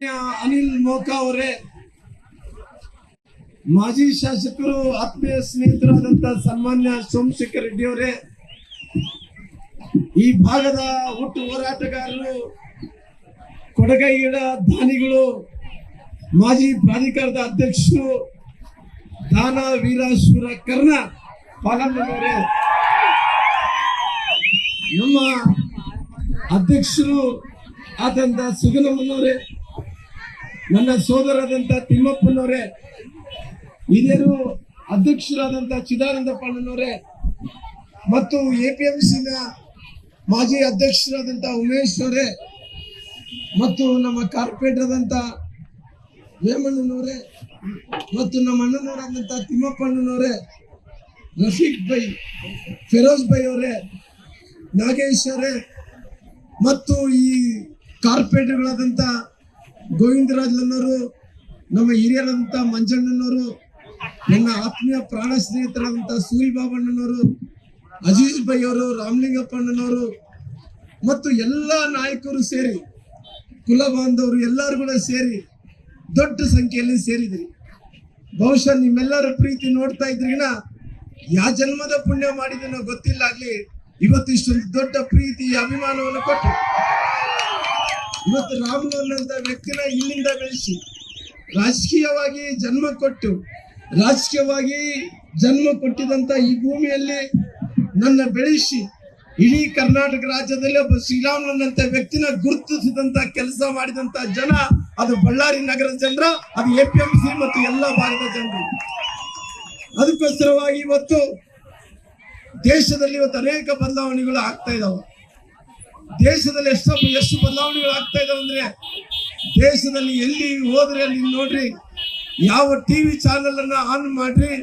ಅನಿಲ್ ಮೋಕಾ ಅವರೇ, ಮಾಜಿ ಶಾಸಕರು, ಆತ್ಮೀಯ ಸ್ನೇಹಿತರಾದಂತ ಸನ್ಮಾನ್ಯ ಸೋಮಶೇಖರ್ ರೆಡ್ಡಿ ಅವರೇ, ಈ ಭಾಗದ ಹುಟ್ಟು ಹೋರಾಟಗಾರರು ಕೊಡಗೈಡ ದಾನಿಗಳು, ಮಾಜಿ ಪ್ರಾಧಿಕಾರದ ಅಧ್ಯಕ್ಷರು ದಾನ ವೀರಾಶ್ವರ ಕರ್ಣ ಪಾಲಮ್ಮನವರೇ ನಮ್ಮ ಅಧ್ಯಕ್ಷರು ಆದಂತ ಸುಗನಮ್ಮನವರೇ ನನ್ನ ಸೋದರದಂತ ತಿಮ್ಮಪ್ಪನವರೇ, ಹಿರಿಯರು ಅಧ್ಯಕ್ಷರಾದಂತ ಚಿದಾನಂದ ಪಾಂಡನವರೇ ಮತ್ತು ಎ ಪಿ ಎಂ ಸಿನ ಮಾಜಿ ಅಧ್ಯಕ್ಷರಾದಂತ ಉಮೇಶ್ ಅವರೇ, ಮತ್ತು ನಮ್ಮ ಕಾರ್ಪೊರೇಟರ್ ಆದಂತ ವೇಮಣ್ಣನವರೇ, ಮತ್ತು ನಮ್ಮ ಅಣ್ಣನವರಾದಂತ ತಿಮ್ಮಪ್ಪಣ್ಣನವರೇ, ರಫೀಕ್ ಬೈ, ಫಿರೋಜ್ ಬೈ ಅವರೇ, ನಾಗೇಶ್ ಅವರೇ, ಮತ್ತು ಈ ಕಾರ್ಪೊರೇಟರ್ಗಳಾದಂಥ ಗೋವಿಂದರಾಜ್ಲನ್ನವರು ನಮ್ಮ ಹಿರಿಯರಾದಂಥ ಮಂಜಣ್ಣನವರು, ನನ್ನ ಆತ್ಮೀಯ ಪ್ರಾಣ ಸ್ನೇಹಿತರಾದಂಥ ಸೂರಿ ಬಾಬಣ್ಣನವರು, ಅಜೀಜ್ ಬೈ ಅವರು ರಾಮಲಿಂಗಪ್ಪಣ್ಣನವರು ಮತ್ತು ಎಲ್ಲ ನಾಯಕರು ಸೇರಿ, ಕುಲ ಬಾಂಧವರು ಎಲ್ಲರೂ ಕೂಡ ಸೇರಿ ದೊಡ್ಡ ಸಂಖ್ಯೆಯಲ್ಲಿ ಸೇರಿದ್ರಿ. ಬಹುಶಃ ನಿಮ್ಮೆಲ್ಲರ ಪ್ರೀತಿ ನೋಡ್ತಾ ಇದ್ರಿಗಿನ ಯಾ ಜನ್ಮದ ಪುಣ್ಯ ಮಾಡಿದನೋ ಗೊತ್ತಿಲ್ಲ ಆಗ್ಲಿ ಇವತ್ತು ಇಷ್ಟೊಂದು ದೊಡ್ಡ ಪ್ರೀತಿ, ಅಭಿಮಾನವನ್ನು ಕೊಟ್ಟು ಇವತ್ತು ರಾಮುಲು ಅಂತ ವ್ಯಕ್ತಿನ ಇಲ್ಲಿಂದ ಬೆಳೆಸಿ ರಾಜಕೀಯವಾಗಿ ಜನ್ಮ ಕೊಟ್ಟು, ರಾಜಕೀಯವಾಗಿ ಜನ್ಮ ಕೊಟ್ಟಿದಂತ ಈ ಭೂಮಿಯಲ್ಲಿ ನನ್ನ ಬೆಳೆಸಿ, ಇಡೀ ಕರ್ನಾಟಕ ರಾಜ್ಯದಲ್ಲಿ ಒಬ್ಬ ಶ್ರೀರಾಮನಂತ ವ್ಯಕ್ತಿನ ಗುರುತಿಸಿದಂತ ಕೆಲಸ ಮಾಡಿದಂತ ಜನ ಅದು ಬಳ್ಳಾರಿ ನಗರದ ಜನರ, ಅದು ಎ ಪಿ ಎಂ ಸಿ ಮತ್ತು ಎಲ್ಲ ಭಾಗದ ಜನರು. ಅದಕ್ಕೋಸ್ಕರವಾಗಿ ಇವತ್ತು ದೇಶದಲ್ಲಿ ಇವತ್ತು ಅನೇಕ ಬದಲಾವಣೆಗಳು ಆಗ್ತಾ ಇದಾವೆ. ದೇಶದಲ್ಲಿ ಎಷ್ಟು ಎಷ್ಟು ಬದಲಾವಣೆಗಳು ಆಗ್ತಾ ಇದಾವೆ ಅಂದ್ರೆ ದೇಶದಲ್ಲಿ ಎಲ್ಲಿ ಹೋದ್ರೆ ಅಲ್ಲಿ ನೋಡ್ರಿ, ಯಾವ ಟಿವಿ ಚಾನೆಲ್ ಅನ್ನ ಆನ್ ಮಾಡ್ರಿ,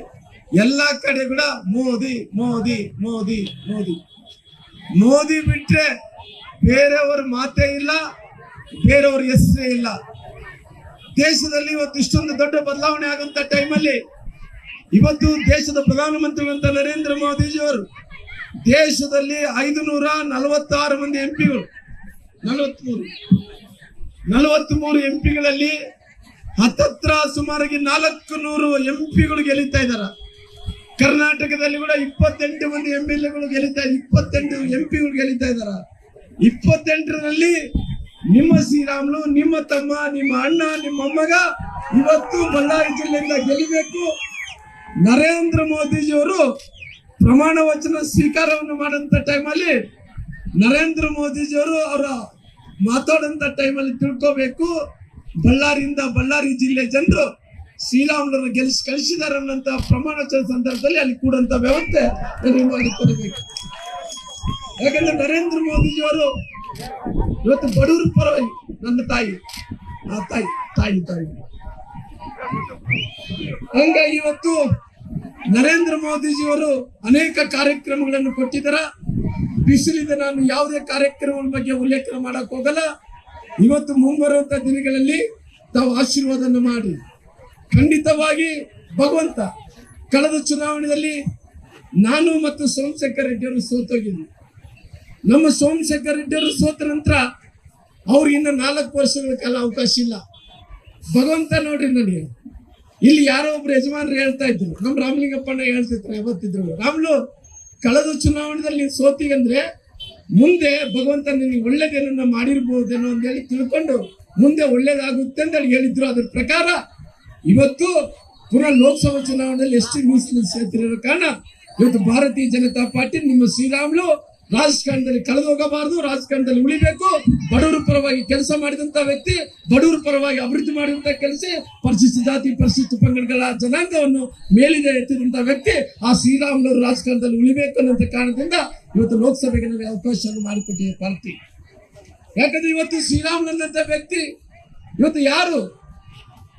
ಎಲ್ಲಾ ಕಡೆ ಕೂಡ ಮೋದಿ ಮೋದಿ ಮೋದಿ ಮೋದಿ. ಮೋದಿ ಬಿಟ್ರೆ ಬೇರೆಯವ್ರ ಮಾತೇ ಇಲ್ಲ, ಬೇರೆಯವ್ರ ಹೆಸರೇ ಇಲ್ಲ. ದೇಶದಲ್ಲಿ ಇವತ್ತು ಇಷ್ಟೊಂದು ದೊಡ್ಡ ಬದಲಾವಣೆ ಆಗಂತ ಟೈಮಲ್ಲಿ ಇವತ್ತು ದೇಶದ ಪ್ರಧಾನಮಂತ್ರಿಗಳಂತ ನರೇಂದ್ರ ಮೋದಿಜಿಯವರು ದೇಶದಲ್ಲಿ ಐದು ನೂರ ನಲವತ್ತಾರು ಮಂದಿ ಎಂ ಪಿಗಳು ನಲವತ್ಮೂರು. ನಲವತ್ಮೂರು ಎಂ ಪಿಗಳಲ್ಲಿ ಹತ್ತತ್ರ ಸುಮಾರಾಗಿ ನಾಲ್ಕು ನೂರು ಎಂ ಪಿಗಳು ಗೆಲಿತಾ ಇದಾರ ಕರ್ನಾಟಕದಲ್ಲಿ ಕೂಡ ಇಪ್ಪತ್ತೆಂಟು ಮಂದಿ ಎಂ ಎಲ್ ಎಗಳು ಗೆಲ್ಲಿತಾ, ಇಪ್ಪತ್ತೆಂಟು ಎಂ ಪಿಗಳು ಗೆಲಿತಾ ಇದಾರ ಇಪ್ಪತ್ತೆಂಟರಲ್ಲಿ ನಿಮ್ಮ ಶ್ರೀರಾಮ್ಲು, ನಿಮ್ಮ ತಮ್ಮ, ನಿಮ್ಮ ಅಣ್ಣ, ನಿಮ್ಮ ಮೊಮ್ಮಗ ಇವತ್ತು ಬಳ್ಳಾರಿ ಜಿಲ್ಲೆಯಿಂದ ಗೆಲ್ಲಬೇಕು. ನರೇಂದ್ರ ಮೋದಿಜಿಯವರು ಪ್ರಮಾಣ ವಚನ ಸ್ವೀಕಾರವನ್ನು ಮಾಡಂತ ಟೈಮಲ್ಲಿ ನರೇಂದ್ರ ಮೋದಿಜಿಯವರು ಅವರ ಮಾತಾಡಂತ ಟೈಮಲ್ಲಿ ತಿಳ್ಕೋಬೇಕು. ಬಳ್ಳಾರಿಯಿಂದ ಬಳ್ಳಾರಿ ಜಿಲ್ಲೆ ಜನರು ಶ್ರೀರಾಮುಲನ್ನು ಗೆಲ್ಲಿಸಿ ಕಳಿಸಿದ್ದಾರೆ ಅನ್ನೋಂಥ ಪ್ರಮಾಣ ವಚನ ಸಂದರ್ಭದಲ್ಲಿ ಅಲ್ಲಿ ಕೂಡಂತ ವ್ಯವಸ್ಥೆ ಮಾಡಿಕೊಡಬೇಕು ಯಾಕಂದ್ರೆ ನರೇಂದ್ರ ಮೋದಿಜಿಯವರು ಇವತ್ತು ಬಡವರ ಪರವಾಗಿ ನನ್ನ ತಾಯಿ, ಆ ತಾಯಿ ತಾಯಿ ತಾಯಿ. ಹಂಗಾಗಿ ಇವತ್ತು ನರೇಂದ್ರ ಮೋದಿಜಿಯವರು ಅನೇಕ ಕಾರ್ಯಕ್ರಮಗಳನ್ನು ಕೊಟ್ಟಿದ್ದಾರೆ. ಬಿಸಿಲಿದೆ ನಾನು ಯಾವುದೇ ಕಾರ್ಯಕ್ರಮದ ಬಗ್ಗೆ ಉಲ್ಲೇಖ ಮಾಡಕ್ ಹೋಗಲ್ಲ. ಇವತ್ತು ಮುಂಬರುವಂತ ದಿನಗಳಲ್ಲಿ ತಾವು ಆಶೀರ್ವಾದನ ಮಾಡಿ. ಖಂಡಿತವಾಗಿ ಭಗವಂತ ಕಳೆದ ಚುನಾವಣೆಯಲ್ಲಿ ನಾನು ಮತ್ತು ಸೋಮಶೇಖರ್ ರೆಡ್ಡಿಯವರು ಸೋತೋಗಿದ್ವಿ. ನಮ್ಮ ಸೋಮಶೇಖರ್ ರೆಡ್ಡಿಯವರು ಸೋತ ನಂತರ ಅವ್ರಿಗಿನ್ನ ನಾಲ್ಕು ವರ್ಷಗಳ ಕಾಲ ಅವಕಾಶ ಇಲ್ಲ. ಭಗವಂತ ನೋಡ್ರಿ ನನಗೆ. ಇಲ್ಲಿ ಯಾರೋ ಒಬ್ರು ಯಜಮಾನರು ಹೇಳ್ತಾ ಇದ್ರು. ನಮ್ ರಾಮಲಿಂಗಪ್ಪಣ್ಣ ಹೇಳ್ತಿದ್ರು ಯಾವತ್ತಿದ್ರು. ರಾಮ್ಲು, ಕಳೆದ ಚುನಾವಣೆಯಲ್ಲಿ ನೀನು ಸೋತಿಗಂದ್ರೆ ಮುಂದೆ ಭಗವಂತ ನಿನಗೆ ಒಳ್ಳೇದೇನನ್ನ ಮಾಡಿರ್ಬಹುದೇನೋ ಅಂತ ಹೇಳಿ ತಿಳ್ಕೊಂಡು ಮುಂದೆ ಒಳ್ಳೇದಾಗುತ್ತೆ ಅಂತ ಹೇಳಿ ಹೇಳಿದ್ರು. ಅದ್ರ ಪ್ರಕಾರ ಇವತ್ತು ಪುನಃ ಲೋಕಸಭಾ ಚುನಾವಣೆಯಲ್ಲಿ ಎಷ್ಟು ಮೀಸಲು ಸೇರ್ತಿರೋ ಕಾರಣ ಇವತ್ತು ಭಾರತೀಯ ಜನತಾ ಪಾರ್ಟಿ ನಿಮ್ಮ ಶ್ರೀರಾಮ್ಲು ರಾಜಕಾರಣದಲ್ಲಿ ಕಳೆದು ಹೋಗಬಾರದು ರಾಜಕಾರಣದಲ್ಲಿ ಉಳಿಬೇಕು. ಬಡವರ ಪರವಾಗಿ ಕೆಲಸ ಮಾಡಿದಂತ ವ್ಯಕ್ತಿ, ಬಡವರ ಪರವಾಗಿ ಅಭಿವೃದ್ಧಿ ಮಾಡಿದಂತ ಕೆಲಸ, ಪರಿಶಿಷ್ಟ ಜಾತಿ, ಪರಿಶಿಷ್ಟ ಪಂಗಡಗಳ ಜನಾಂಗವನ್ನು ಮೇಲಿದೆ ಎತ್ತಿದಂತ ವ್ಯಕ್ತಿ ಆ ಶ್ರೀರಾಮನವರು ರಾಜಕಾರಣದಲ್ಲಿ ಉಳಿಬೇಕು ಅನ್ನೋ ಕಾರಣದಿಂದ ಇವತ್ತು ಲೋಕಸಭೆಗೆ ನಮಗೆ ಅವಕಾಶವನ್ನು ಮಾಡಿಕೊಟ್ಟಿದೆ ಪಾರ್ಟಿ. ಯಾಕಂದ್ರೆ ಇವತ್ತು ಶ್ರೀರಾಮನಂತ ವ್ಯಕ್ತಿ, ಇವತ್ತು ಯಾರು?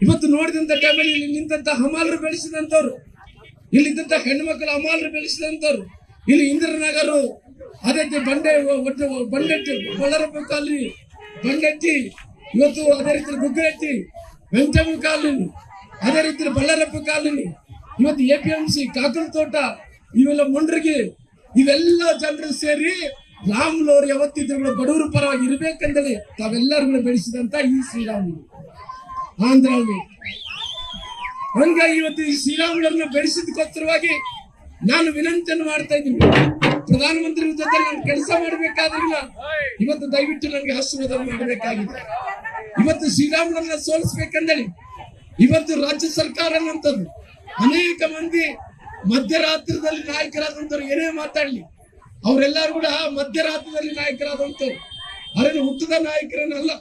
ಇವತ್ತು ನೋಡಿದಂತ ಟೈಮಲ್ಲಿ ಇಲ್ಲಿ ನಿಂತ ಹಮಾಲರು ಬೆಳೆಸಿದಂತವ್ರು. ಇಲ್ಲಿದ್ದಂತ ಹೆಣ್ಮಕ್ಳು ಹಮಾಲರು ಬೆಳೆಸಿದಂತವ್ರು. ಇಲ್ಲಿ ಇಂದ್ರನಗರು ಅದೇ ರೀತಿ ಬಂಡೆ ಒಟ್ಟು ಬಂಡೆಟ್ಟಿ ಬಳ್ಳಾರಪ್ಪ ಕಾಲನಿ ಬಂಡೆಟ್ಟಿ, ಇವತ್ತು ಅದೇ ರೀತಿ ಗುಗ್ಗರೆಟ್ಟಿ ವೆಂಕಟಮ್ಮ ಕಾಲೋನಿ ಅದೇ ರೀತಿ ಬಳ್ಳಾರಪ್ಪ ಕಾಲೋನಿ ಇವತ್ತು ಎ ಪಿ ಎಂ ಸಿ ಕಾಕರ ತೋಟ, ಇವೆಲ್ಲ ಮುಂಡ್ರಿಗೆ, ಇವೆಲ್ಲ ಜನರು ಸೇರಿ ರಾಮುಲು ಅವ್ರು ಯಾವತ್ತಿದ್ರು ಬಡವರ ಪರವಾಗಿ ಇರ್ಬೇಕಂತೇಳಿ ತಾವೆಲ್ಲರೂ ಬೆಳೆಸಿದಂತ ಈ ಶ್ರೀರಾಮುಲು. ಆಂಧ್ರ ಹಂಗಾಗಿ ಇವತ್ತು ಈ ಶ್ರೀರಾಮುಲರನ್ನ ಬೆಳೆಸಿದಕ್ಕೋಸ್ಕರವಾಗಿ ನಾನು ವಿನಂತಿಯನ್ನು ಮಾಡ್ತಾ ಇದ್ದೀನಿ. ಪ್ರಧಾನಮಂತ್ರಿ ಜೊತೆ ನಾನು ಕೆಲಸ ಮಾಡಬೇಕಾದ್ರಿಲ್ಲ. ಇವತ್ತು ದಯವಿಟ್ಟು ನನಗೆ ಆಶೀರ್ವಾದ ಮಾಡಬೇಕಾಗಿದೆ. ಇವತ್ತು ಶ್ರೀರಾಮನನ್ನ ಸೋಲಿಸ್ಬೇಕಂದೇಳಿ ಇವತ್ತು ರಾಜ್ಯ ಸರ್ಕಾರ ಅನ್ನುವಂಥದ್ದು. ಅನೇಕ ಮಂದಿ ಮಧ್ಯರಾತ್ರಿದಲ್ಲಿ ನಾಯಕರಾದಂಥವ್ರು ಏನೇ ಮಾತಾಡ್ಲಿ, ಅವರೆಲ್ಲರೂ ಕೂಡ ಮಧ್ಯರಾತ್ರಿದಲ್ಲಿ ನಾಯಕರಾದಂಥವ್ರು. ಅದನ್ನು ಹುಟ್ಟದ ನಾಯಕರನ್ನಲ್ಲ,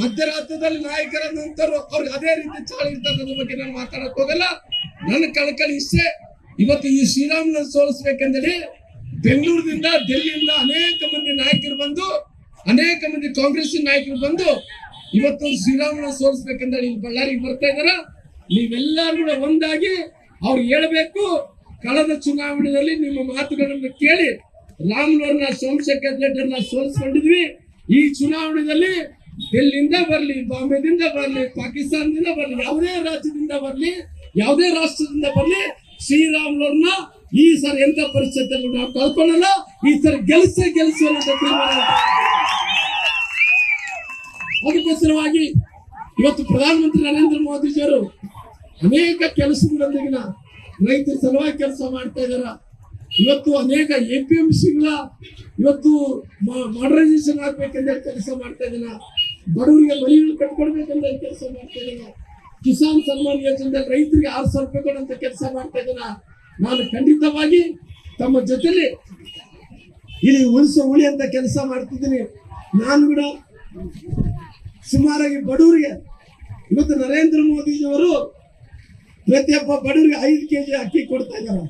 ಮಧ್ಯರಾತ್ರಿದಲ್ಲಿ ನಾಯಕರಾದಂಥವ್ರು ಅವ್ರಿಗೆ ಅದೇ ರೀತಿ ಚಾಳಿ ಇರ್ತಾರೆ ಬಗ್ಗೆ ನಾನು ಮಾತಾಡಕ್ ಹೋಗಲ್ಲ ನನ್ನ ಕಳಕಳಿ ಇಷ್ಟೇ. ಇವತ್ತು ಈ ಶ್ರೀರಾಮನ ಸೋಲಿಸ್ಬೇಕಂದೇಳಿ ಬೆಂಗಳೂರಿನಿಂದ ಡೆಲ್ಲಿಯಿಂದ ಅನೇಕ ಮಂದಿ ನಾಯಕರು ಬಂದು, ಅನೇಕ ಮಂದಿ ಕಾಂಗ್ರೆಸ್ ನಾಯಕರು ಬಂದು ಇವತ್ತು ಶ್ರೀರಾಮನ ಸೋಲಿಸ್ಬೇಕಂತ ಇಲ್ಲಿ ಬಳ್ಳಾರಿಗೆ ಬರ್ತಾ ಇದಾರ. ನೀವೆಲ್ಲರೂ ಒಂದಾಗಿ ಅವ್ರು ಹೇಳಬೇಕು, ಕಳೆದ ಚುನಾವಣೆಯಲ್ಲಿ ನಿಮ್ಮ ಮಾತುಗಳನ್ನು ಕೇಳಿ ರಾಮ್ನವ್ರನ್ನ ಸೋಮಶೇಖರ್ ರೆಡ್ಡಿಯವ್ರನ್ನ ಸೋಲಿಸ್ಕೊಂಡಿದ್ವಿ. ಈ ಚುನಾವಣೆಯಲ್ಲಿ ಡೆಲ್ಲಿಯಿಂದ ಬರಲಿ, ಬಾಂಬೆದಿಂದ ಬರಲಿ, ಪಾಕಿಸ್ತಾನದಿಂದ ಬರಲಿ, ಯಾವುದೇ ರಾಜ್ಯದಿಂದ ಬರಲಿ, ಯಾವುದೇ ರಾಷ್ಟ್ರದಿಂದ ಬರಲಿ ಶ್ರೀರಾಮ್ನವ್ರನ್ನ ಈ ಸರ್ ಎಂತ ಪರಿಸ್ಥಿತಿಯಲ್ಲಿ ನಾವು ಕಳ್ಕೊಳ್ಳಲ್ಲ ಈ ಸರ್ ಗೆಲ್ಸೇ ಗೆಲ್ಸು ತೀರ್ಮಾನ ಅದಕ್ಕೋಸ್ಕರವಾಗಿ ಇವತ್ತು ಪ್ರಧಾನಮಂತ್ರಿ ನರೇಂದ್ರ ಮೋದಿಜಿಯವರು ಅನೇಕ ಕೆಲಸಗಳೊಂದಿಗಿನ ರೈತರ ಸಲುವಾಗಿ ಕೆಲಸ ಮಾಡ್ತಾ ಇದಾರ. ಇವತ್ತು ಅನೇಕ ಎ ಪಿ ಎಂ ಸಿಗಳ ಇವತ್ತು ಮಾಡರ್ನೈಸೇಷನ್ ಆಗ್ಬೇಕಂದ್ರೆ ಕೆಲಸ ಮಾಡ್ತಾ ಇದ್ದಾನ ಬಡವರಿಗೆ ಮನೆಗಳು ಕಟ್ಕೊಡ್ಬೇಕಂದ್ರೆ ಕೆಲಸ ಮಾಡ್ತಾ ಇದ್ದಾನ ಕಿಸಾನ್ ಸನ್ಮಾನ್ ಯೋಜನೆ ರೈತರಿಗೆ ಆರು ಸಾವಿರ ರೂಪಾಯಿ ಕೊಡುವಂತ ಕೆಲಸ ಮಾಡ್ತಾ ಇದ್ದಾನ ನಾನು ಖಂಡಿತವಾಗಿ ತಮ್ಮ ಜೊತೆಲಿ ಇಲ್ಲಿ ಉಳಿಸೋ ಉಳಿ ಅಂತ ಕೆಲಸ ಮಾಡ್ತಿದ್ದೀನಿ. ನಾನು ಕೂಡ ಸುಮಾರಾಗಿ ಬಡವರಿಗೆ ಇವತ್ತು ನರೇಂದ್ರ ಮೋದಿಜಿಯವರು ಪ್ರತಿಯೊಬ್ಬ ಬಡವರಿಗೆ ಐದು ಕೆ ಜಿ ಅಕ್ಕಿ ಕೊಡ್ತಾ ಇದ್ದಾರೆ.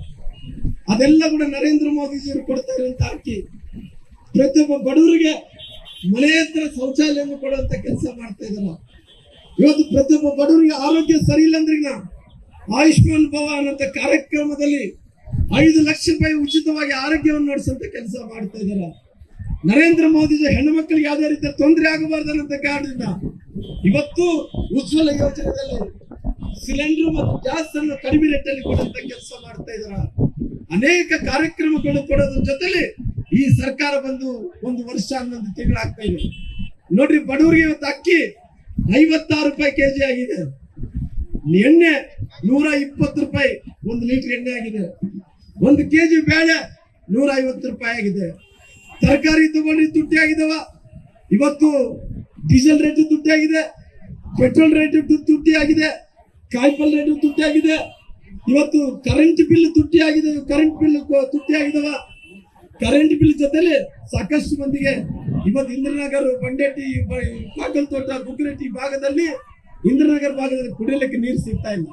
ಅದೆಲ್ಲ ಕೂಡ ನರೇಂದ್ರ ಮೋದಿಜಿಯವರು ಕೊಡ್ತಾ ಇರುವಂತ ಅಕ್ಕಿ. ಪ್ರತಿಯೊಬ್ಬ ಬಡವರಿಗೆ ಮನೆ ಹತ್ರ ಶೌಚಾಲಯವನ್ನು ಕೊಡುವಂತ ಕೆಲಸ ಮಾಡ್ತಾ ಇದ್ದಾರೆ. ಇವತ್ತು ಪ್ರತಿಯೊಬ್ಬ ಬಡವರಿಗೆ ಆರೋಗ್ಯ ಸರಿ ಇಲ್ಲ ಅಂದ್ರೆ ಆಯುಷ್ಮಾನ್ ಭವ ಅಂತ ಕಾರ್ಯಕ್ರಮದಲ್ಲಿ ಐದು ಲಕ್ಷ ರೂಪಾಯಿ ಉಚಿತವಾಗಿ ಆರೋಗ್ಯವನ್ನು ನಡೆಸುವಂತ ಕೆಲಸ ಮಾಡ್ತಾ ಇದ್ದಾರೆ. ನರೇಂದ್ರ ಮೋದಿಜಿ ಹೆಣ್ಣು ಮಕ್ಕಳಿಗೆ ಯಾವುದೇ ರೀತಿಯ ತೊಂದರೆ ಆಗಬಾರ್ದು ಅನ್ನೋ ಕಾರಣದಿಂದ ಇವತ್ತು ಉಜ್ವಲ ಯೋಜನೆಯಲ್ಲಿ ಸಿಲಿಂಡರ್ ಮತ್ತು ಗ್ಯಾಸ್ ಅನ್ನು ಕಡಿಮೆ ರೇಟಲ್ಲಿ ಕೊಡುವಂತ ಕೆಲಸ ಮಾಡ್ತಾ ಇದಾರ ಅನೇಕ ಕಾರ್ಯಕ್ರಮಗಳು ಕೊಡೋದ್ರ ಜೊತೆಲಿ ಈ ಸರ್ಕಾರ ಬಂದು ಒಂದು ವರ್ಷ ಹನ್ನೊಂದು ತಿಂಗಳಾಗ್ತಾ ಇದೆ. ನೋಡ್ರಿ ಬಡವರಿಗೆ ಇವತ್ತು ಅಕ್ಕಿ ಐವತ್ತಾರು ರೂಪಾಯಿ ಕೆಜಿ ಆಗಿದೆ. ಎಣ್ಣೆ ನೂರ ಇಪ್ಪತ್ತು ರೂಪಾಯಿ ಒಂದು ಲೀಟರ್ ಎಣ್ಣೆ ಆಗಿದೆ. ಒಂದು ಕೆ ಜಿ ಬೇಳೆ ನೂರ ಐವತ್ತು ರೂಪಾಯಿ ಆಗಿದೆ. ತರಕಾರಿ ತಗೊಂಡು ತುಟ್ಟಿ ಆಗಿದಾವ. ಇವತ್ತು ಡೀಸೆಲ್ ರೇಟ್ ತುಟ್ಟಿ ಆಗಿದೆ. ಪೆಟ್ರೋಲ್ ರೇಟ್ ತುಟ್ಟಿ ಆಗಿದೆ. ಕಾಯಿಪಲ್ ರೇಟ್ ತುಟ್ಟಿ ಆಗಿದೆ. ಇವತ್ತು ಕರೆಂಟ್ ಬಿಲ್ ತುಟ್ಟಿ ಆಗಿದೆ. ಕರೆಂಟ್ ಬಿಲ್ ತುಟ್ಟಿ ಆಗಿದವ. ಕರೆಂಟ್ ಬಿಲ್ ಜೊತೆಲಿ ಸಾಕಷ್ಟು ಮಂದಿಗೆ ಇವತ್ತು ಇಂದ್ರನಗರ್ ಬಂಡೇಟಿ ಬಾಗಲತೋಟ ಬುಗ್ರೆಟ್ಟಿ ಭಾಗದಲ್ಲಿ ಇಂದ್ರನಗರ್ ಭಾಗದಲ್ಲಿ ಕುಡಿಯಲಿಕ್ಕೆ ನೀರು ಸಿಗ್ತಾ ಇಲ್ಲ.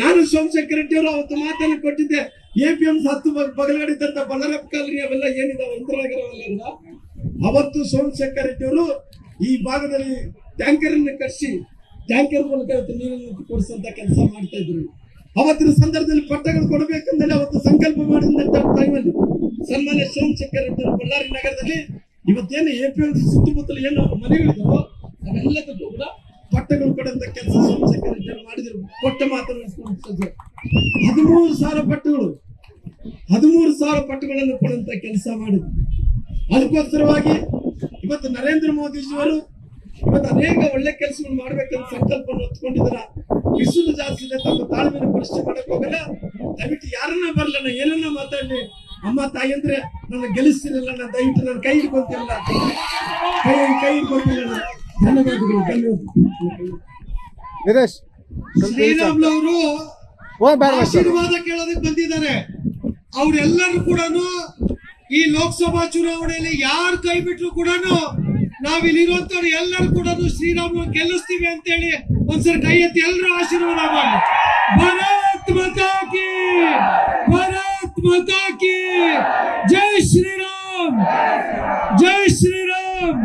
ನಾನು ಸೋಮಶೇಖರ್ ರೆಡ್ಡಿ ಅವರು ಅವತ್ತು ಮಾತನ್ನು ಕೊಟ್ಟಿದ್ದೆ ಎ ಪಿ ಎಂ ಹತ್ತು ಬಗಲಾಡಿದ್ದಂತ ಬಗಲಗಡೆ ಕಾಲರಿ ಅವೆಲ್ಲ ಏನಿದಾವೆ ಇಂದ್ರನಗರ ಅವೆಲ್ಲ ಅವತ್ತು ಸೋಮಶೇಖರ್ ರೆಡ್ಡಿ ಈ ಭಾಗದಲ್ಲಿ ಟ್ಯಾಂಕರ್ ಕಟ್ಸಿ, ಟ್ಯಾಂಕರ್ ಮೂಲಕ ನೀರನ್ನು ಕೊಡಿಸುವಂತ ಕೆಲಸ ಮಾಡ್ತಾ ಇದ್ರು. ಅವತ್ತಿನ ಸಂದರ್ಭದಲ್ಲಿ ಪಟ್ಟಗಳು ಕೊಡಬೇಕಂದ್ರೆ ಅವತ್ತು ಸಂಕಲ್ಪ ಮಾಡಿದಂತ ಟೈಮಲ್ಲಿ ಸನ್ಮಾನ್ಯ ಸೋಮಶೇಖರ್ ರೆಡ್ಡಿ ಅವರು ಬಳ್ಳಾರಿ ನಗರದಲ್ಲಿ ಇವತ್ತೇನು ಎ ಪಿ ಎಂ ಸುತ್ತಮುತ್ತಲು ಏನು ಮನೆಗಳಿದಾವೋ, ಅವೆಲ್ಲದಕ್ಕೂ ಕೂಡ ಪಟ್ಟಗಳು ಕೊಡುವಂತ ಕೆಲಸ ಸೋಮಶೇಖರ್ ಮಾಡಿದ್ರು. ಕೊಟ್ಟ ಮಾತನ್ನು ಹದಿಮೂರು ಸಾವಿರ ಪಟ್ಟುಗಳು. ಹದಿಮೂರು ಸಾವಿರ ಪಟ್ಟುಗಳನ್ನು ಕೊಡಂತ ಕೆಲಸ ಮಾಡಿದ್ರು. ಅದಕ್ಕೋಸ್ಕರವಾಗಿ ಇವತ್ತು ನರೇಂದ್ರ ಮೋದಿಜಿಯವರು ಇವತ್ತು ಅನೇಕ ಒಳ್ಳೆ ಕೆಲಸಗಳು ಮಾಡ್ಬೇಕಂತ ಸಂಕಲ್ಪವನ್ನು ಹೊತ್ಕೊಂಡಿದ್ರ ಬಿಸಿಲು ಜಾಸ್ತಿ ಇದೆ ತಮ್ಮ ತಾಳ್ಮೆನ ಪರೀಕ್ಷೆ ಮಾಡಕ್ ಹೋಗಲ್ಲ. ದಯವಿಟ್ಟು ಯಾರನ್ನ ಬರಲ್ಲ. ಏನನ್ನ ಮಾತಾಡ್ಲಿ. ಅಮ್ಮ, ತಾಯಿ ಅಂದ್ರೆ ನನ್ನ ಗೆಲ್ಲಿಸ್ತಿರಲ್ಲ. ನಾನು ದಯವಿಟ್ಟು ನನ್ನ ಕೈ ಹಿಡ್ಕೊಂತಿರಲ್ಲ. ಕೈ ಕೈ ಹಿಡ್ಕೊಂತಿರಲ್ಲ. ಧನ್ಯವಾದಗಳು ಆಶೀರ್ವಾದ ಕೇಳೋದಕ್ಕೆ ಬಂದಿದ್ದಾರೆ. ಅವರೆಲ್ಲರೂ ಕೂಡ ಈ ಲೋಕಸಭಾ ಚುನಾವಣೆಯಲ್ಲಿ ಯಾರು ಕೈ ಬಿಟ್ರು ಕೂಡ ನಾವ್ ಇಲ್ಲಿರುವಂತವ್ರು ಎಲ್ಲರೂ ಕೂಡ ಶ್ರೀರಾಮ್ ಗೆಲ್ಲಿಸ್ತೀವಿ ಅಂತೇಳಿ ಒಂದ್ಸರಿ ಕೈ ಎತ್ತಿ ಎಲ್ಲರೂ ಆಶೀರ್ವಾದ ಮಾಡಿ. ಭಾರತ್ ಮತಾಕಿ ಭಾರತ್ ಜೈ ಕಿ. ಜೈ ಶ್ರೀರಾಮ್ ಜೈ ಶ್ರೀರಾಮ್.